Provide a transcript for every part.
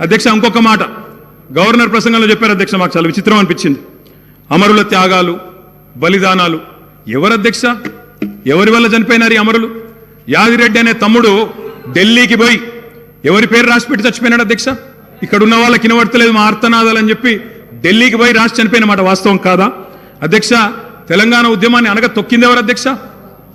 అధ్యక్ష ఇంకొక మాట. గవర్నర్ ప్రసంగంలో చెప్పారు అధ్యక్ష మాకు చాలా విచిత్రం అనిపించింది. అమరుల త్యాగాలు బలిదానాలు. ఎవరు అధ్యక్ష? ఎవరి వల్ల చనిపోయినారు ఈ అమరులు? యాదిరెడ్డి అనే తమ్ముడు ఢిల్లీకి పోయి ఎవరి పేరు రాసి పెట్టి చచ్చిపోయినాడు అధ్యక్ష? ఇక్కడ ఉన్న వాళ్ళకి వినబడతలేదు మా ఆర్తనాదాలు అని చెప్పి ఢిల్లీకి పోయి రాసి చనిపోయిన మాట వాస్తవం కాదా? అధ్యక్ష తెలంగాణ ఉద్యమాన్ని అనగా తొక్కింది ఎవరు అధ్యక్ష?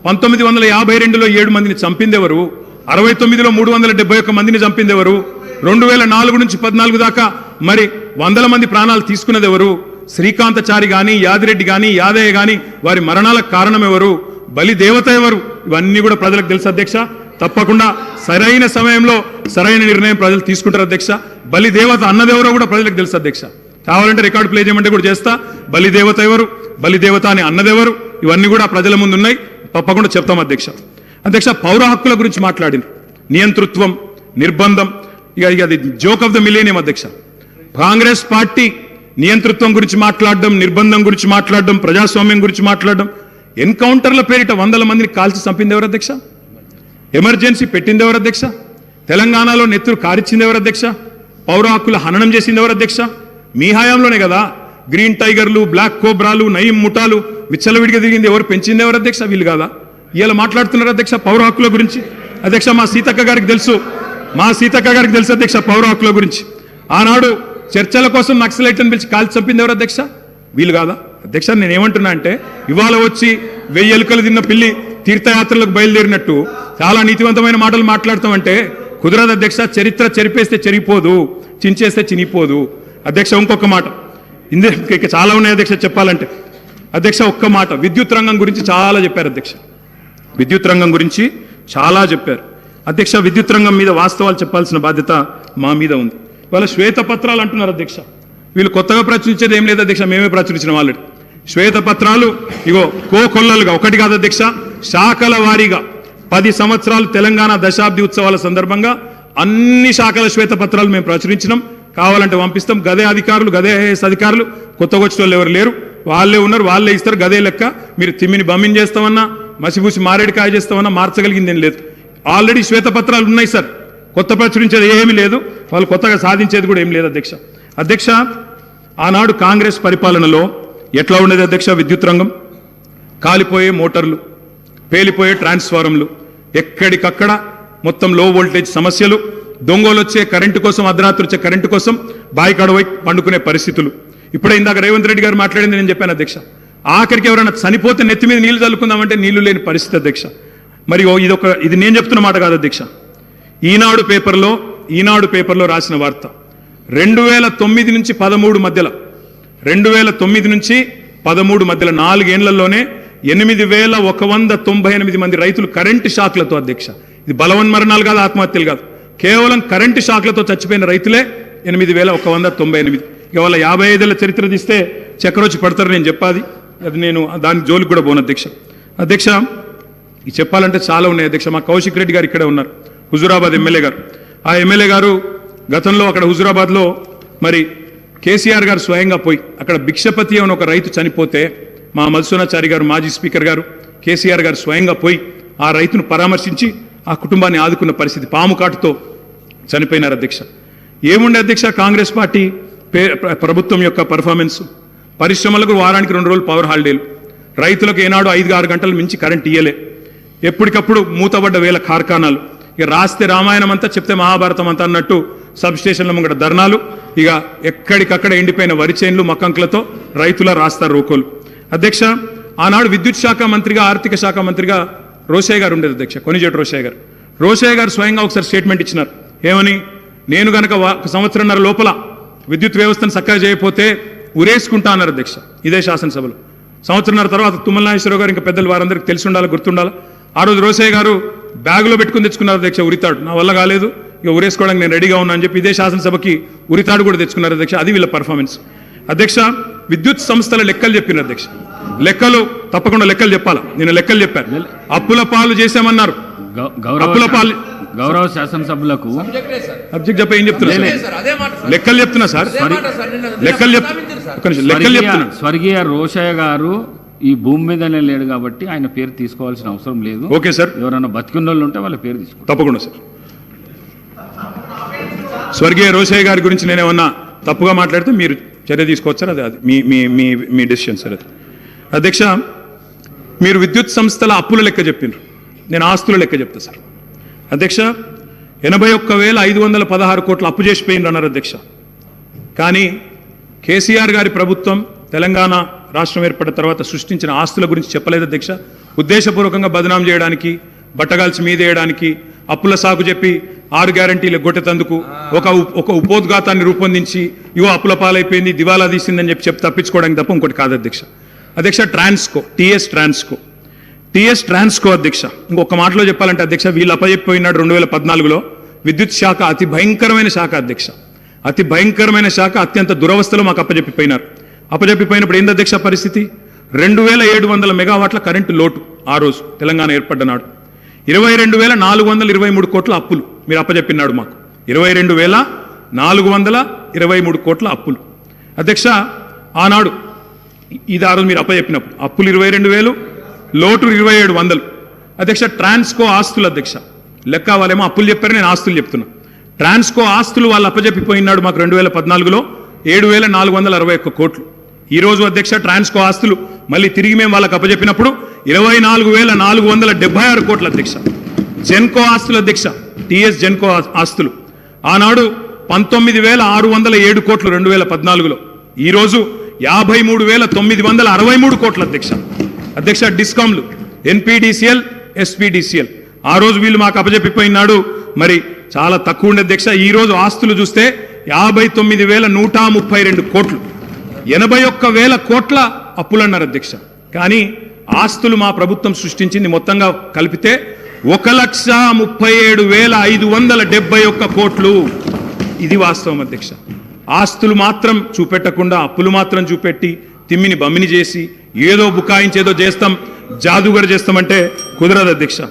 పంతొమ్మిది వందల యాభై రెండులో ఏడు మందిని చంపిందెవరు? అరవై తొమ్మిదిలో మూడు వందల డెబ్బై ఒక్క మందిని చంపిందెవరు? రెండు వేల నాలుగు నుంచి పద్నాలుగు దాకా మరి వందల మంది ప్రాణాలు తీసుకున్నది ఎవరు శ్రీకాంతచారి గాని యాదిరెడ్డి కానీ యాదయ్య గాని వారి మరణాలకు కారణం ఎవరు బలి దేవత ఎవరు? ఇవన్నీ కూడా ప్రజలకు తెలుసు అధ్యక్ష. తప్పకుండా సరైన సమయంలో సరైన నిర్ణయం ప్రజలు తీసుకుంటారు అధ్యక్ష. బలి దేవత అన్నదెవరో కూడా ప్రజలకు తెలుసు అధ్యక్ష. కావాలంటే రికార్డు ప్లే చేయమంటే కూడా చేస్తా. బలి దేవత ఎవరు? బలి దేవత అని అన్నదెవరు? ఇవన్నీ కూడా ప్రజల ముందు ఉన్నాయి తప్పకుండా చెప్తాం అధ్యక్ష. అధ్యక్ష పౌర హక్కుల గురించి మాట్లాడింది నియంతృత్వం నిర్బంధం ఇక ఇక అది జోక్ ఆఫ్ ద మిలేనియం అధ్యక్ష. కాంగ్రెస్ పార్టీ నియంతృత్వం గురించి మాట్లాడడం నిర్బంధం గురించి మాట్లాడడం ప్రజాస్వామ్యం గురించి మాట్లాడడం ఎన్కౌంటర్ల పేరిట వందల మందిని కాల్చి చంపింది ఎవరు అధ్యక్ష? ఎమర్జెన్సీ పెట్టింది ఎవరు అధ్యక్ష? తెలంగాణలో నెత్తురు కారిచ్చింది ఎవరు అధ్యక్ష? పౌర హక్కుల హననం చేసింది ఎవరు అధ్యక్ష? మీ హయాంలోనే కదా? గ్రీన్ టైగర్లు బ్లాక్ కోబ్రాలు నయీం ముఠాలు విచ్చలవిడిగా తిరిగింది ఎవరు పెంచింది ఎవరు అధ్యక్ష? వీళ్ళు కాదా? ఇలా మాట్లాడుతున్నారు అధ్యక్ష పౌర హక్కుల గురించి. అధ్యక్ష మా సీతక్క గారికి తెలుసు. మా సీతక్క గారికి తెలుసు అధ్యక్ష పౌర హక్కుల గురించి. ఆనాడు చర్చల కోసం నక్సలైట్లను పిలిచి కాల్చి చంపింది ఎవరు అధ్యక్ష? వీలు కాదా? అధ్యక్ష నేను ఏమంటున్నా అంటే ఇవాళ వచ్చి వెయ్యి ఎలుకలు తిన్న పిల్లి తీర్థయాత్రలకు బయలుదేరినట్టు చాలా నీతివంతమైన మాటలు మాట్లాడతామంటే కుదరదు అధ్యక్ష చరిత్ర చెరిపేస్తే చెరిగిపోదు చించేస్తే చినిపోదు అధ్యక్ష ఇంకొక మాట. ఇందే ఇక చాలా ఉన్నాయి అధ్యక్ష చెప్పాలంటే. అధ్యక్ష ఒక్క మాట. విద్యుత్ రంగం గురించి చాలా చెప్పారు అధ్యక్ష. విద్యుత్ రంగం గురించి చాలా చెప్పారు. అధ్యక్ష విద్యుత్ రంగం మీద వాస్తవాలు చెప్పాల్సిన బాధ్యత మా మీద ఉంది. వాళ్ళ శ్వేతపత్రాలు అంటున్నారు అధ్యక్ష. వీళ్ళు కొత్తగా ప్రచురించేది ఏం లేదు అధ్యక్ష మేమే ప్రచురించిన వాళ్ళు శ్వేతపత్రాలు ఇగో కోకొల్లలుగా ఒకటి కాదు అధ్యక్ష శాఖల వారీగా పది సంవత్సరాలు తెలంగాణ దశాబ్ది ఉత్సవాల సందర్భంగా అన్ని శాఖల శ్వేతపత్రాలు మేము ప్రచురించినాం. కావాలంటే పంపిస్తాం. గదే అధికారులు గదే ఐఏఎస్ అధికారులు కొత్తగా వచ్చిన వాళ్ళు ఎవరు లేరు. వాళ్ళే ఉన్నారు వాళ్ళే ఇస్తారు. గదే లెక్క మీరు తిమ్మిని బమ్మిని చేస్తామన్నా మసిపూసి మారేడికాయ చేస్తామన్నా మార్చగలిగింది ఏం లేదు. ఆల్రెడీ శ్వేతపత్రాలు ఉన్నాయి సార్. కొత్త ప్రచురించేది ఏమీ లేదు. వాళ్ళు కొత్తగా సాధించేది కూడా ఏం లేదు అధ్యక్ష. అధ్యక్ష ఆనాడు కాంగ్రెస్ పరిపాలనలో ఎట్లా ఉండేది అధ్యక్ష విద్యుత్ రంగం? కాలిపోయే మోటార్లు పేలిపోయే ట్రాన్స్ఫారంలు ఎక్కడికక్కడ మొత్తం లో వోల్టేజ్ సమస్యలు దొంగలు వచ్చే కరెంటు కోసం అర్ధరాత్రి వచ్చే కరెంటు కోసం బాయికాడ పండుకునే పరిస్థితులు. ఇప్పుడే ఇందాక రేవంత్ రెడ్డి గారు మాట్లాడింది నేను చెప్పాను అధ్యక్ష. ఆఖరికి ఎవరైనా చనిపోతే నెత్తి మీద నీళ్ళు చల్లుకుందామంటే నీళ్ళు లేని పరిస్థితి అధ్యక్ష. మరి ఓ ఇదొక ఇది నేను చెప్తున్న మాట కాదు అధ్యక్ష ఈనాడు పేపర్లో ఈనాడు పేపర్లో రాసిన వార్త. రెండు వేల తొమ్మిది నుంచి పదమూడు మధ్యలో రెండు వేల తొమ్మిది నుంచి పదమూడు మధ్యలో నాలుగేళ్ళలోనే ఎనిమిది వేల ఒక వంద తొంభై ఎనిమిది మంది రైతులు కరెంటు షాక్లతో అధ్యక్ష ఇది బలవన్ మరణాలు కాదు ఆత్మహత్యలు కాదు. కేవలం కరెంటు షాక్లతో చచ్చిపోయిన రైతులే ఎనిమిది వేల ఒక వంద తొంభై ఎనిమిది. ఇవాళ యాభై ఐదేళ్ళ చరిత్ర తీస్తే చక్రొచ్చి పడతారు నేను చెప్పాది అది నేను దాని జోలికి కూడా పోను అధ్యక్ష అధ్యక్ష చెప్పాలంటే చాలా ఉన్నాయి. అధ్యక్ష మా కౌశిక్ రెడ్డి గారు ఇక్కడే ఉన్నారు. హుజురాబాద్ ఎమ్మెల్యే గారు. ఆ ఎమ్మెల్యే గారు గతంలో అక్కడ హుజురాబాద్లో మరి కేసీఆర్ గారు స్వయంగా పోయి అక్కడ భిక్షపతి అని ఒక రైతు చనిపోతే మా మధుసూనాచారి గారు మాజీ స్పీకర్ గారు కేసీఆర్ గారు స్వయంగా పోయి ఆ రైతును పరామర్శించి ఆ కుటుంబాన్ని ఆదుకున్న పరిస్థితి పాము కాటుతో చనిపోయినారు అధ్యక్ష. ఏముండే అధ్యక్ష కాంగ్రెస్ పార్టీ పే- ప్రభుత్వం యొక్క పర్ఫార్మెన్స్? పరిశ్రమలకు వారానికి రెండు రోజులు పవర్ హాలిడేలు. రైతులకు ఏనాడు ఐదు ఆరు గంటలు మించి కరెంట్ ఇయ్యలే. ఎప్పటికప్పుడు మూతబడ్డ వేల కార్ఖానాలు. ఇక రాస్తే రామాయణం అంతా చెప్తే మహాభారతం అంతా అన్నట్టు సబ్ స్టేషన్ల ముంగట ధర్నాలు. ఇక ఎక్కడికక్కడ ఎండిపోయిన వరి చేన్లు మక్కంకులతో రైతుల రాస్తారు రోకోలు. అధ్యక్ష ఆనాడు విద్యుత్ శాఖ మంత్రిగా ఆర్థిక శాఖ మంత్రిగా రోషయ్య గారు ఉండేది అధ్యక్ష కొనిజేటి రోషయ్య గారు. రోషయ్య గారు స్వయంగా ఒకసారి స్టేట్మెంట్ ఇచ్చినారు. ఏమని? నేను గనక ఒక సంవత్సరంన్నర లోపల విద్యుత్ వ్యవస్థను చక్కగా చేయకపోతే ఉరేసుకుంటా అన్నారు అధ్యక్ష ఇదే శాసనసభలో. సంవత్సరంన్నర తర్వాత తుమ్మల నాగేశ్వరరావు గారు ఇంకా పెద్దలు వారందరికీ తెలిసి ఉండాలి గుర్తుండాలి? ఆ రోజు రోసయ్య గారు బ్యాగులో పెట్టుకుని తెచ్చుకున్నారు అధ్యక్ష ఉరితాడు. నా వల్ల కాలేదు. ఇక ఉరేసుకోవడానికి నేను రెడీగా ఉన్నా అని చెప్పి ఇదే శాసనసభకి ఉరితాడు కూడా తెచ్చుకున్నారు అధ్యక్ష. అది వీళ్ళ పర్ఫార్మెన్స్ అధ్యక్ష విద్యుత్ సంస్థల లెక్కలు చెప్పిన అధ్యక్ష. లెక్కలు తప్పకుండా లెక్కలు చెప్పాలా? నేను లెక్కలు చెప్పాను అప్పుల పాలు చేశామన్నారు. అప్పుల పాలు గౌరవ శాసనసభ్యులకు అబ్జెక్ట్ చెప్ప ఏం చెప్తున్నా. లెక్కలు చెప్తున్నా సార్ అదే మాట సార్. నిన్న- నిన్న లెక్కలు లెక్కలు చెప్తున్నా. స్వర్గీయ రోషయ్య గారు ఈ భూమి మీదనే లేడు కాబట్టి ఆయన పేరు తీసుకోవాల్సిన అవసరం లేదు. Okay sir. ఎవరైనా బతికున్న వాళ్ళు ఉంటే వాళ్ళ పేరు తీసుకో తప్పకుండా సార్. స్వర్గీయ రోషయ్య గారి గురించి నేను ఏమన్నా తప్పుగా మాట్లాడితే మీరు చర్య తీసుకోవచ్చారు అది అది మీ మీ మీ మీ డెసిషన్ సార్ అది. అధ్యక్ష మీరు విద్యుత్ సంస్థల అప్పుల లెక్క చెప్పిండ్రు నేను ఆస్తుల లెక్క చెప్తా సార్. అధ్యక్ష ఎనభై ఒక్క వేల ఐదు వందల పదహారు కోట్లు అప్పు చేసిపోయిండ్రు అన్నారు అధ్యక్ష. కానీ కేసీఆర్ గారి ప్రభుత్వం తెలంగాణ రాష్ట్రం ఏర్పడిన తర్వాత సృష్టించిన ఆస్తుల గురించి చెప్పలేదు అధ్యక్ష ఉద్దేశపూర్వకంగా బదనాం చేయడానికి బట్టగాల్చి మీదేయడానికి అప్పుల సాగు చెప్పి ఆరు గ్యారంటీలు గొట్టెతందుకు ఒక ఒక ఉపోద్ఘాతాన్ని రూపొందించి ఇవో అప్పుల పాలైపోయింది దివాలా తీసిందని చెప్పి చెప్పి తప్పించుకోవడానికి తప్ప ఇంకోటి కాదు అధ్యక్ష అధ్యక్ష Transco TS Transco. TS Transco అధ్యక్ష ఇంకొక మాటలో చెప్పాలంటే అధ్యక్ష వీళ్ళు అప్పచెప్పిపోయినాడు రెండు వేల పద్నాలుగులో. విద్యుత్ శాఖ అతి భయంకరమైన శాఖ అధ్యక్ష. అతి భయంకరమైన శాఖ అత్యంత దురవస్థలో మాకు అప్పచెప్పిపోయినారు అప్పచెప్పిపోయినప్పుడు ఏంది అధ్యక్ష పరిస్థితి? రెండు వేల ఏడు వందల మెగావాట్ల కరెంటు లోటు ఆ రోజు తెలంగాణ ఏర్పడ్డ నాడు. ఇరవై రెండు వేల నాలుగు వందల ఇరవై మూడు కోట్ల అప్పులు మీరు అప్పచెప్పినాడు మాకు. ఇరవై రెండు వేల నాలుగు వందల ఇరవై మూడు కోట్ల అప్పులు. అధ్యక్ష ఆనాడు ఇది ఆ రోజు మీరు అప్పచెప్పినప్పుడు అప్పులు ఇరవై రెండు వేలు లోటు ఇరవై ఏడు వందలు. అధ్యక్ష ట్రాన్స్కో ఆస్తులు అధ్యక్ష. లెక్క వాళ్ళేమో అప్పులు చెప్పారు నేను ఆస్తులు చెప్తున్నా. ట్రాన్స్కో ఆస్తులు వాళ్ళు అప్పచెప్పిపోయినాడు మాకు రెండు వేల పద్నాలుగులో. ఏడు వేల నాలుగు వందల అరవై ఒక్క కోట్లు. ఈరోజు అధ్యక్ష ట్రాన్స్కో ఆస్తులు మళ్ళీ తిరిగి మేము వాళ్ళకి అప్పచెప్పినప్పుడు ఇరవై నాలుగు వేల నాలుగు వందల డెబ్బై ఆరు కోట్ల అధ్యక్ష. జెన్కో ఆస్తులు అధ్యక్ష టిఎస్ జెన్కో ఆస్తులు. ఆనాడు పంతొమ్మిది వేల ఆరు వందల ఏడు కోట్లు రెండు వేల పద్నాలుగులో. ఈరోజు యాభై మూడు వేల తొమ్మిది వందల అరవై మూడు కోట్ల అధ్యక్ష. అధ్యక్ష డిస్కామ్లు ఎన్పిడిసిఎల్ ఎస్పిడిసిఎల్. ఆ రోజు వీళ్ళు మాకు అప్పజెప్పిపోయినాడు. మరి చాలా తక్కువ ఉండే అధ్యక్ష. ఈ రోజు ఆస్తులు చూస్తే యాభై తొమ్మిది వేల నూట ముప్పై రెండు కోట్లు. ఎనభై ఒక్క వేల కోట్ల అప్పులన్నారు అధ్యక్ష. కానీ ఆస్తులు మా ప్రభుత్వం సృష్టించింది మొత్తంగా కలిపితే ఒక లక్ష ముప్పై ఏడు వేల ఐదు వందల డెబ్బై ఒక్క కోట్లు. ఇది వాస్తవం అధ్యక్ష. ఆస్తులు మాత్రం చూపెట్టకుండా అప్పులు మాత్రం చూపెట్టి తిమ్మిని బమ్మిని చేసి ఏదో బుకాయించేదో చేస్తాం జాదుగర్ చేస్తామంటే కుదరదు అధ్యక్ష.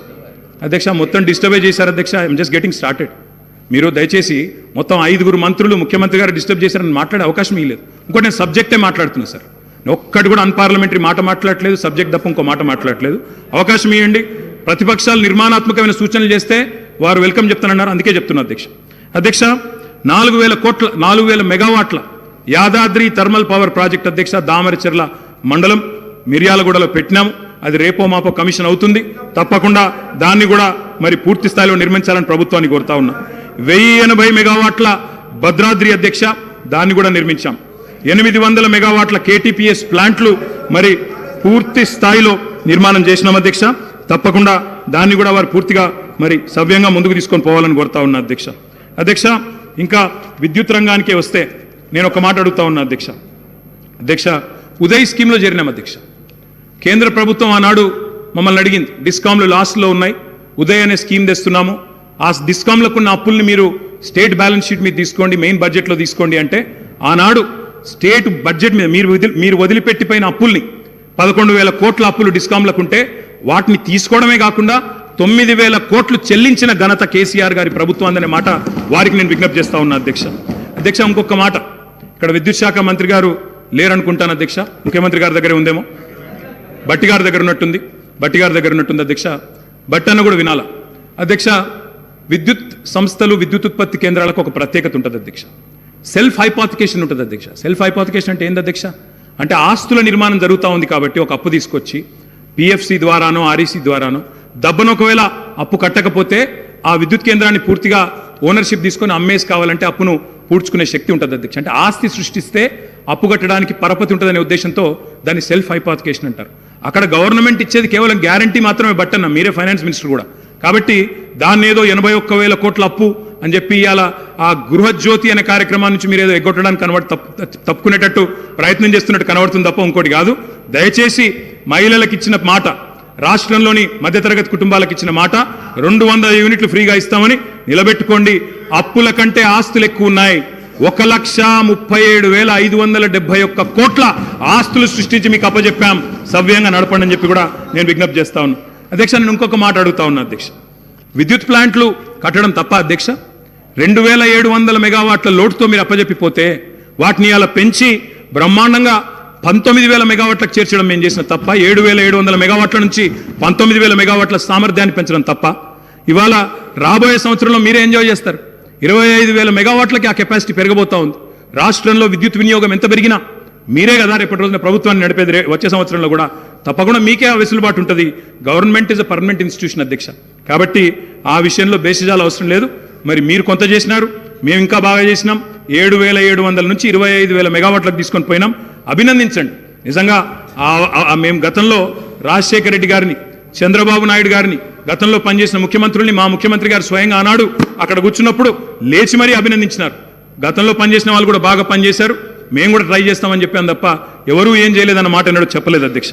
అధ్యక్ష మొత్తం డిస్టర్బే చేశారు అధ్యక్ష. ఐఎమ్ జస్ట్ గెటింగ్ స్టార్టెడ్ మీరు దయచేసి మొత్తం ఐదుగురు మంత్రులు ముఖ్యమంత్రి గారు డిస్టర్బ్ చేశారని మాట్లాడే అవకాశం ఇవ్వలేదు ఇంకోటి నేను సబ్జెక్టే మాట్లాడుతున్నా సార్. ఒక్కటి కూడా అన్పార్లమెంటరీ మాట మాట్లాడట్లేదు సబ్జెక్ట్ తప్ప ఇంకో మాట మాట్లాడట్లేదు. అవకాశం ఇవ్వండి. ప్రతిపక్షాలు నిర్మాణాత్మకమైన సూచనలు చేస్తే వారు వెల్కమ్ చెప్తానన్నారు. అందుకే చెప్తున్నా అధ్యక్ష. అధ్యక్ష నాలుగు వేల కోట్ల నాలుగు వేల మెగావాట్ల యాదాద్రి థర్మల్ పవర్ ప్రాజెక్ట్ అధ్యక్ష దామరచెర్ల మండలం మిర్యాలగూడలో పెట్టినాము. అది రేపో మాపో కమిషన్ అవుతుంది. తప్పకుండా దాన్ని కూడా మరి పూర్తి స్థాయిలో నిర్మించాలని ప్రభుత్వాన్ని కోరుతా ఉన్నా. వెయ్యి ఎనభై మెగావాట్ల భద్రాద్రి అధ్యక్ష దాన్ని కూడా నిర్మించాం. ఎనిమిది వందల మెగావాట్ల కేటీపీఎస్ ప్లాంట్లు మరి పూర్తి స్థాయిలో నిర్మాణం చేసినాం అధ్యక్ష. తప్పకుండా దాన్ని కూడా వారు పూర్తిగా మరి సవ్యంగా ముందుకు తీసుకొని పోవాలని కోరుతా ఉన్నా అధ్యక్ష. అధ్యక్ష ఇంకా విద్యుత్ రంగానికే వస్తే నేను ఒక మాట అడుగుతా ఉన్నా అధ్యక్ష. అధ్యక్ష ఉదయ్ స్కీమ్లో చేరినాం అధ్యక్ష. కేంద్ర ప్రభుత్వం ఆనాడు మమ్మల్ని అడిగింది డిస్కామ్లు లాస్ట్లో ఉన్నాయి ఉదయ్ అనే స్కీమ్ తెస్తున్నాము ఆ డిస్కామ్లకు ఉన్న అప్పుల్ని మీరు స్టేట్ బ్యాలెన్స్ షీట్ మీద తీసుకోండి మెయిన్ బడ్జెట్లో తీసుకోండి అంటే ఆనాడు స్టేట్ బడ్జెట్ మీద మీరు వదిలి మీరు వదిలిపెట్టిపోయిన అప్పుల్ని పదకొండు వేల కోట్ల అప్పులు డిస్కామ్లకు ఉంటే వాటిని తీసుకోవడమే కాకుండా తొమ్మిది వేల కోట్లు చెల్లించిన ఘనత కేసీఆర్ గారి ప్రభుత్వం అందనే మాట వారికి నేను విజ్ఞప్తి చేస్తా ఉన్నా అధ్యక్ష. అధ్యక్ష ఇంకొక మాట. ఇక్కడ విద్యుత్ శాఖ మంత్రి గారు లేరనుకుంటాను అధ్యక్ష. ముఖ్యమంత్రి గారి దగ్గరే ఉందేమో? బట్టి గారి దగ్గర ఉన్నట్టుంది. బట్టి గారి దగ్గర ఉన్నట్టుంది అధ్యక్ష. బట్టన్న కూడా వినాలా? అధ్యక్ష విద్యుత్ సంస్థలు విద్యుత్ ఉత్పత్తి కేంద్రాలకు ఒక ప్రత్యేకత ఉంటుంది అధ్యక్ష. సెల్ఫ్ హైపాతికేషన్ ఉంటుంది అధ్యక్ష. సెల్ఫ్ హైపాతికేషన్ అంటే ఏంది అధ్యక్ష? అంటే ఆస్తుల నిర్మాణం జరుగుతూ ఉంది కాబట్టి ఒక అప్పు తీసుకొచ్చి పిఎఫ్సి ద్వారానో ఆర్ఈసీ ద్వారానో దబ్బను ఒకవేళ అప్పు కట్టకపోతే ఆ విద్యుత్ కేంద్రాన్ని పూర్తిగా ఓనర్షిప్ తీసుకొని అమ్మేసి కావాలంటే అప్పును పూడ్చుకునే శక్తి ఉంటుంది అధ్యక్ష. అంటే ఆస్తి సృష్టిస్తే అప్పు కట్టడానికి పరపతి ఉంటుందనే ఉద్దేశంతో దాన్ని సెల్ఫ్ హైపాతికేషన్ అంటారు. అక్కడ గవర్నమెంట్ ఇచ్చేది కేవలం గ్యారంటీ మాత్రమే బట్టన్న మీరే ఫైనాన్స్ మినిస్టర్ కూడా. కాబట్టి దాన్ని ఏదో ఎనభై ఒక్క వేల కోట్ల అప్పు అని చెప్పి ఇవాళ ఆ గృహజ్యోతి అనే కార్యక్రమం నుంచి మీరు ఏదో ఎగ్గొట్టడానికి కనబడి తప్పు తప్పుకునేటట్టు ప్రయత్నం చేస్తున్నట్టు కనబడుతుంది తప్ప ఇంకోటి కాదు. దయచేసి మహిళలకు ఇచ్చిన మాట రాష్ట్రంలోని మధ్యతరగతి కుటుంబాలకు ఇచ్చిన మాట రెండు వందల యూనిట్లు ఫ్రీగా ఇస్తామని నిలబెట్టుకోండి. అప్పుల కంటే ఆస్తులు ఎక్కువ ఉన్నాయి. ఒక లక్ష ముప్పై ఏడు వేల ఐదు వందల డెబ్బై ఒక్క కోట్ల ఆస్తులు సృష్టించి మీకు అప్పచెప్పాం సవ్యంగా నడపండి అని చెప్పి కూడా నేను విజ్ఞప్తి చేస్తా అధ్యక్ష నేను ఇంకొక మాట అడుగుతా ఉన్నా అధ్యక్ష. విద్యుత్ ప్లాంట్లు కట్టడం తప్ప అధ్యక్ష రెండు వేల ఏడు వందల మెగావాట్ల లోటుతో మీరు అప్పజెప్పిపోతే వాటిని అలా పెంచి బ్రహ్మాండంగా పంతొమ్మిది వేల మెగావాట్లకు చేర్చడం మేము చేసిన తప్ప ఏడు వేల ఏడు వందల మెగావాట్ల నుంచి పంతొమ్మిది వేల మెగావాట్ల సామర్థ్యాన్ని పెంచడం తప్ప ఇవాళ రాబోయే సంవత్సరంలో మీరే ఎంజాయ్ చేస్తారు. ఇరవై ఐదు వేల మెగావాట్లకి ఆ కెపాసిటీ పెరగబోతా ఉంది. రాష్ట్రంలో విద్యుత్ వినియోగం ఎంత పెరిగినా మీరే కదా రేపటి రోజున ప్రభుత్వాన్ని నడిపేది. వచ్చే సంవత్సరంలో కూడా తప్పకుండా మీకే ఆ వెసులుబాటు ఉంటుంది. Government is a permanent institution అధ్యక్ష. కాబట్టి ఆ విషయంలో బేసిజాలు అవసరం లేదు. మరి మీరు కొంత చేసినారు మేము ఇంకా బాగా చేసినాం. ఏడు వేల ఏడు వందల నుంచి ఇరవై ఐదు వేల మెగావాట్లకు తీసుకొని పోయినాం. అభినందించండి. నిజంగా ఆ- మేము గతంలో రాజశేఖర రెడ్డి గారిని చంద్రబాబు నాయుడు గారిని గతంలో పనిచేసిన ముఖ్యమంత్రుల్ని మా ముఖ్యమంత్రి గారు స్వయంగా ఆనాడు అక్కడ కూర్చున్నప్పుడు లేచి మరీ అభినందించినారు. గతంలో పనిచేసిన వాళ్ళు కూడా బాగా పనిచేశారు. మేము కూడా ట్రై చేస్తామని చెప్పాను తప్ప ఎవరూ ఏం చేయలేదన్న మాట ఎన్నడూ చెప్పలేదు అధ్యక్ష.